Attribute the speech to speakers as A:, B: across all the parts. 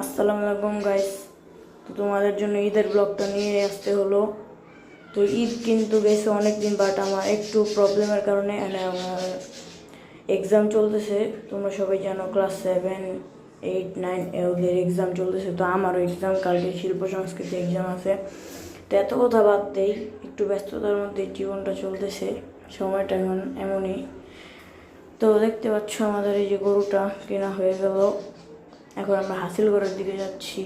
A: আসসালামু আলাইকুম গাইস তো তোমাদের জন্য ঈদের ব্লগটা নিয়ে আসতে হলো। তো ঈদ কিন্তু গেছে অনেক দিন বাট আমার একটু প্রবলেমের কারণে আমার এক্সাম চলতেছে। তোমরা সবাই জানো ক্লাস সেভেন এইট নাইন ওদের এক্সাম চলতেছে। তো আমারও এক্সাম কালকে শিল্প সংস্কৃতি এক্সাম আছে। তো এত কথা বাদ দেই, একটু ব্যস্ততার মধ্যে জীবনটা চলতেছে, সময়টা এখন এমনই। তো দেখতে পাচ্ছ আমাদের এই যে গরুটা কেনা হয়ে গেল। এখন আমরা হাসিল হাসিলগড়ের দিকে যাচ্ছি।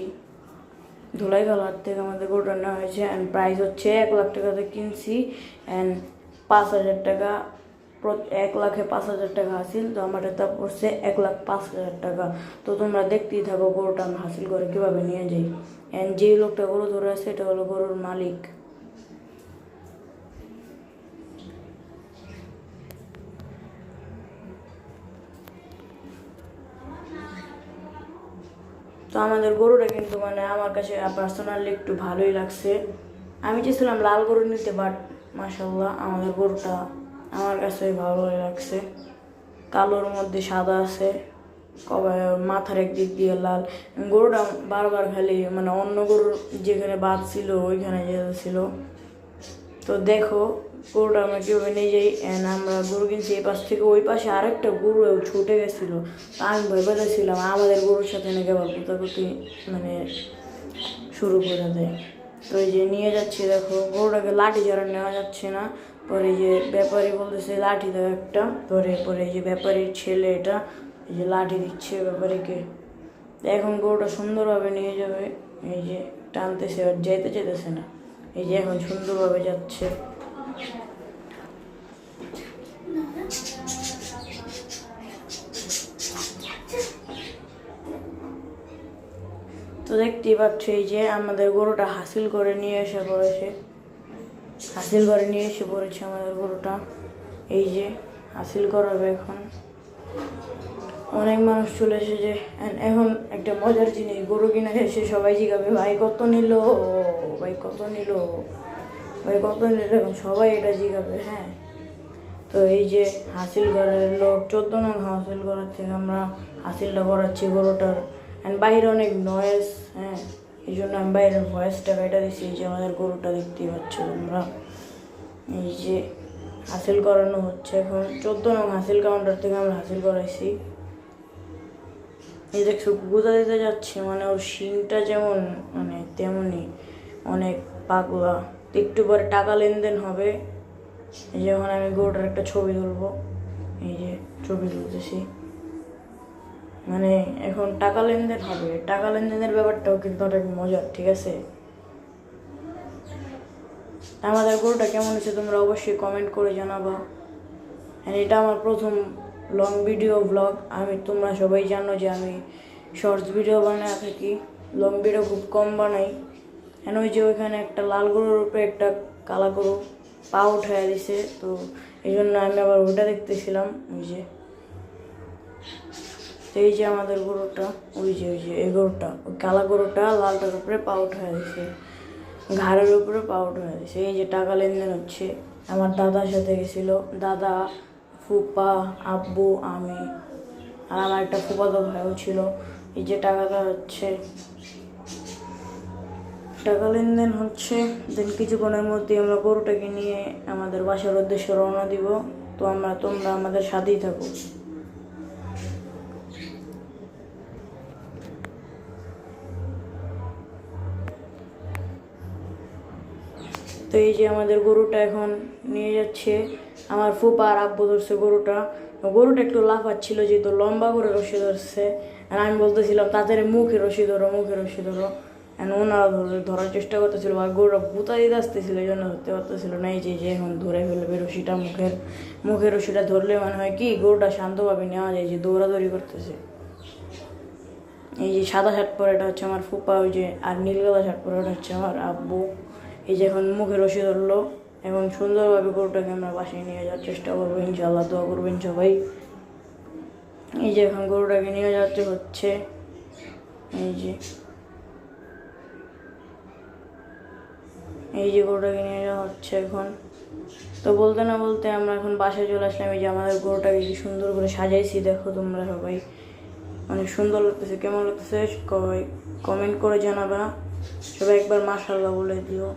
A: ধুলাইগালার থেকে আমাদের গরুটা নেওয়া হয়েছে অ্যান্ড প্রাইস হচ্ছে এক লাখ টাকাতে কিনছি অ্যান্ড পাঁচ হাজার টাকা। এক লাখে পাঁচ হাজার টাকা হাসিল, তো আমার এটা পড়ছে এক লাখ পাঁচ হাজার টাকা। তো তোমরা দেখতেই থাকো গরুটা আমি হাসিল করে কীভাবে নিয়ে যাই। অ্যান্ড যেই লোকটা গরু ধরে আছে, এটা হলো গরুর মালিক। তো আমাদের গরুটা কিন্তু মানে আমার কাছে পার্সোনালি একটু ভালোই লাগছে। আমি চেয়েছিলাম লাল গরু নিতে বাট মাসাল্লাহ আমাদের গরুটা আমার কাছে ভালোই লাগছে। কালোর মধ্যে সাদা আছে মাথার একদিক দিয়ে লাল। গরুটা বারবার খালি মানে অন্য গরুর যেখানে বাদ ছিল, ওইখানে যেতেছিল তো দেখো গরুটা আমরা কীভাবে নিয়ে যাই? অ্যান্ড আমরা গরু কিনছি এই পাশ থেকে ওই পাশে আরেকটা গরু ছুটে গেছিল। আমি ভয় পেতেছিলাম, আমাদের গরুর সাথে নাকি আবার কোথাকুতি মানে শুরু করে দেয়। তো এই যে নিয়ে যাচ্ছি, দেখো, গরুটাকে লাঠি যারা নেওয়া যাচ্ছে না। পরে যে ব্যাপারী বলতেছে লাঠি দাও একটা। পরে পরে এই যে ব্যাপারীর ছেলে এটা, এই যে লাঠি দিচ্ছে ব্যাপারীকে। এখন গরুটা সুন্দরভাবে নিয়ে যাবে। এই যে টানতেছে আর যেতে যেতেছে না। এই যে এখন সুন্দরভাবে যাচ্ছে। তো দেখতেই পাচ্ছ এই যে আমাদের গরুটা হাসিল করে নিয়ে এসে পড়েছে। হাসিল করে নিয়ে এসে পড়েছে আমাদের গরুটা। এই যে হাসিল করাবে এখন। অনেক মানুষ চলে এসেছে এখন একটা মজার জিনিস, গরু কিনা এসে সবাই জিগাবে, ভাই কত নিল, ভাই কত নিল? ভাই কত এখন সবাই এটা জিগাবে হ্যাঁ। তো এই যে হাসিল ঘরের লোক, চোদ্দ নং হাসিল ঘরের থেকে আমরা হাসিলটা করাচ্ছি গরুটার। অ্যান্ড বাইরে অনেক নয়েস হ্যাঁ। এই জন্য আমি বাইরের ভয়েসটা কেটে দিচ্ছি এই যে আমাদের গরুটা দেখতেই পাচ্ছ তোমরা। এই যে হাসিল করানো হচ্ছে এখন। চোদ্দ নং হাসিল কাউন্টার থেকে আমরা হাসিল করাইছি। এই দেখছ গুদা দিতে যাচ্ছে মানে ওর শিংটা যেমন মানে তেমনই অনেক পাগলা। একটু পরে টাকা লেনদেন হবে। এই যে এখন আমি গরুটার একটা ছবি তুলবো। এই যে ছবি তুলতেছি। মানে এখন টাকা লেনদেন হবে। টাকা লেনদেনের ব্যাপারটাও কিন্তু অনেক মজার, ঠিক আছে? আমাদের গরুটা কেমন হচ্ছে তোমরা অবশ্যই কমেন্ট করে জানাবা। এটা আমার প্রথম লং ভিডিও ব্লগ আমি, তোমরা সবাই জানো যে আমি শর্টস ভিডিও বানায় থাকি। লং ভিডিও খুব কম বানাই। কেন ওই যে ওইখানে একটা লাল গরুর উপরে একটা কালা গরু পা উঠায় দিছে, তো এই জন্য আমি আবার ওটা দেখতেছিলাম, ওই যে। এই যে আমাদের গরুটা, ওই যে ওই যে, এই গরুটা, ওই কালা গরুটা লালটার উপরে পা উঠায় দিছে। ঘাড়ের উপরে পা উঠায় দিছে। এই যে টাকা লেনদেন হচ্ছে, আমার দাদার সাথে গেছিল। দাদা, ফুপা, আব্বু, আমি আর আমার একটা ফুপাতো ভাইও ছিল। এই যে টাকাটা হচ্ছে টাকা লেনদেন হচ্ছে দেন কিছুক্ষণের মধ্যে আমরা গরুটাকে নিয়ে আমাদের বাসার উদ্দেশ্যে রওনা দিব। তো আমরা, তোমরা আমাদের সাথেই থাকো। তো এই যে আমাদের গরুটা এখন নিয়ে যাচ্ছে। আমার ফুপা আর আব্বু ধরছে গরুটা। গরুটা একটু লাফাচ্ছিল, যেহেতু লম্বা করে রশি ধরছে। আর আমি বলতেছিলাম তাদের মুখে রশি ধরো, মুখে রশি ধরো। ধরার চেষ্টা করতেছিল আর গরুটা বুতা দিতে আসতেছিল এই জন্য ধরতে পারতেছিল না। এই যে যে এখন ধরে ফেলবে রশিটা, মুখের মুখের রশিটা ধরলে মনে হয় কি গরুটা শান্তভাবে নেওয়া যায় যে দৌড়াদৌড়ি করতেছে। এই যে সাদা শার্ট পরে এটা হচ্ছে আমার ফুপা, ওই যে, আর নীল গালা শার্ট পরে ওটা হচ্ছে আমার আব্বু। এই যে এখন মুখে রশি ধরলো, এখন সুন্দরভাবে গরুটাকে আমরা বাসায় নিয়ে যাওয়ার চেষ্টা করব ইনশাল্লাহ দোয়া করবেন সবাই। এই যে এখন গরুটাকে নিয়ে যাচ্ছে হচ্ছে। এই যে এই যে গরুটাকে নিয়ে যাওয়া হচ্ছে এখন। তো বলতে না বলতে আমরা এখন বাসায় চলে আসলাম, এই যে আমাদের গরুটাকে কি সুন্দর করে সাজাইছি, দেখো তোমরা সবাই। অনেক সুন্দর লাগতেছে, কেমন লাগতেছে কমেন্ট করে জানাবা সবাই একবার মাশাল্লাহ বলে দিও।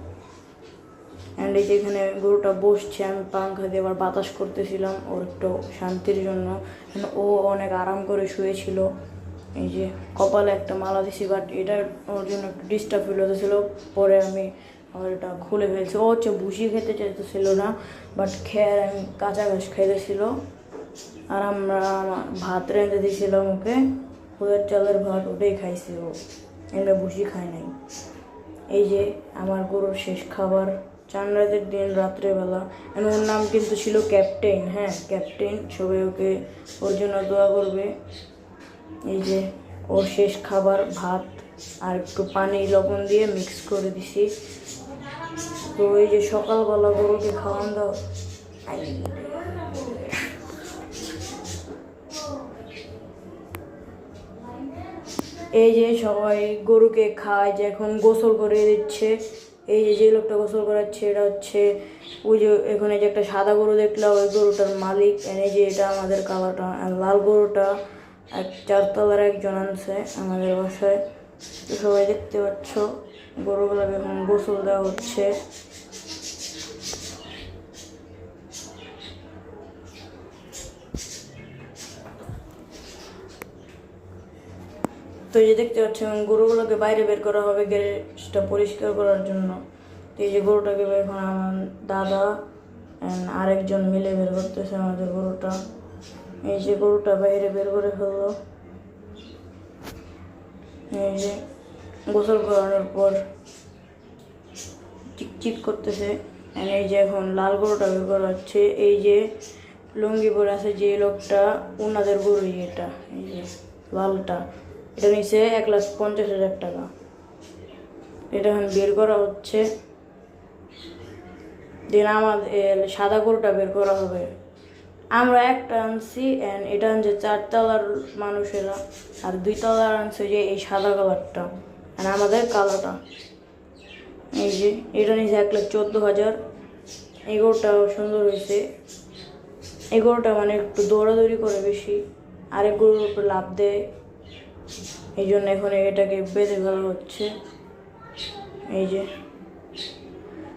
A: অ্যান্ড এই যে এখানে গরুটা বসছে, আমি পাংখা দিয়ে আবার বাতাস করতেছিলাম, ওর একটু শান্তির জন্য। ও অনেক আরাম করে শুয়েছিল। এই যে কপালে একটা মালা দিছি বাট এটা ওর জন্য একটু ডিস্টার্ব ফিল হতেছিল। পরে আমি আবার এটা খুলে ফেলছে। ও হচ্ছে ভুসি খেতে চাইতেছিল না বাট খেয়ে আমি কাঁচা ঘাস খাইতেছিল আর আমরা ভাত রেঁধে দিয়েছিলাম ওকে ওদের চালের ভাত ওটাই খাইছি ও। এমনি ভুসি খায় নাই। এই যে আমার গরুর শেষ খাবার। চান রাতের দিন রাত্রেবেলা ওর নাম কিন্তু ছিল ক্যাপ্টেন হ্যাঁ ক্যাপ্টেন সবাই ওকে ওর জন্য দোয়া করবে। এই যে ওর শেষ খাবার, ভাত আর একটু পানি, লবণ দিয়ে মিক্স করে দিছি। তো এই যে সকালবেলা গরুকে খাওয়ান দাও। এই যে সবাই গরুকে খায়, যে এখন গোসল করে দিচ্ছে। এই যে যে লোকটা গোসল করাচ্ছে, এটা হচ্ছে ওই যে এখানে যে একটা সাদা গরু দেখলাম, ওই গরুটার মালিক। এই যে এটা আমাদের কালারটা আর লাল গরুটা। এক চারতলার একজন আনছে আমাদের বাসায়। সবাই দেখতে পাচ্ছ। গরুগুলোকে এখন গোসল দেওয়া হচ্ছে। তো এই যে দেখতে পাচ্ছেন গরুগুলোকে বাইরে বের করা হবে গ্যারেজটা পরিষ্কার করার জন্য। তো এই যে গরুটাকে এখন আমার দাদা আরেকজন মিলে বের করতেছে আমাদের গরুটা। এই যে গরুটা বাইরে বের করে ফেলল। এই যে গোসল করানোর পর চিকচিক করতেছে। এই যে এখন লাল গরুটা বের করা হচ্ছে, এই যে লুঙ্গি পরে আছে যে লোকটা ওনাদের গরুই এটা, এই যে লালটা। এটা নিচে এক লাখ পঞ্চাশ হাজার টাকা। এটা এখন বের করা হচ্ছে। দেন আমাদের সাদা গরুটা বের করা হবে। আমরা একটা আনছি অ্যান্ড এটা আনছে চারতলার মানুষেরা, আর দুই তলার আনছে যে এই সাদা কালারটা। আর আমাদের কালোটা। এই যে, এটা নিচে এক লাখ চোদ্দ হাজার। এই গরুটাও সুন্দর হয়েছে। এই গরুটা মানে একটু দৌড়াদৌড়ি করে বেশি। আরেক গরুর উপর লাভ দেয়। এই জন্য এখন এটাকে বেঁধে ফেলা হচ্ছে। এই যে।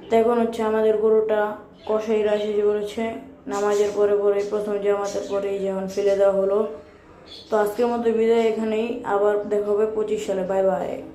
A: তো এখন হচ্ছে আমাদের গরুটা কষাইরা এসে বলেছে। নামাজের পরে পরে, প্রথম জামাতের পরে এই যেমন ফেলে দেওয়া হলো। তো আজকের মতো বিদায় এখানেই। আবার দেখা হবে পঁচিশ সালে। Bye bye.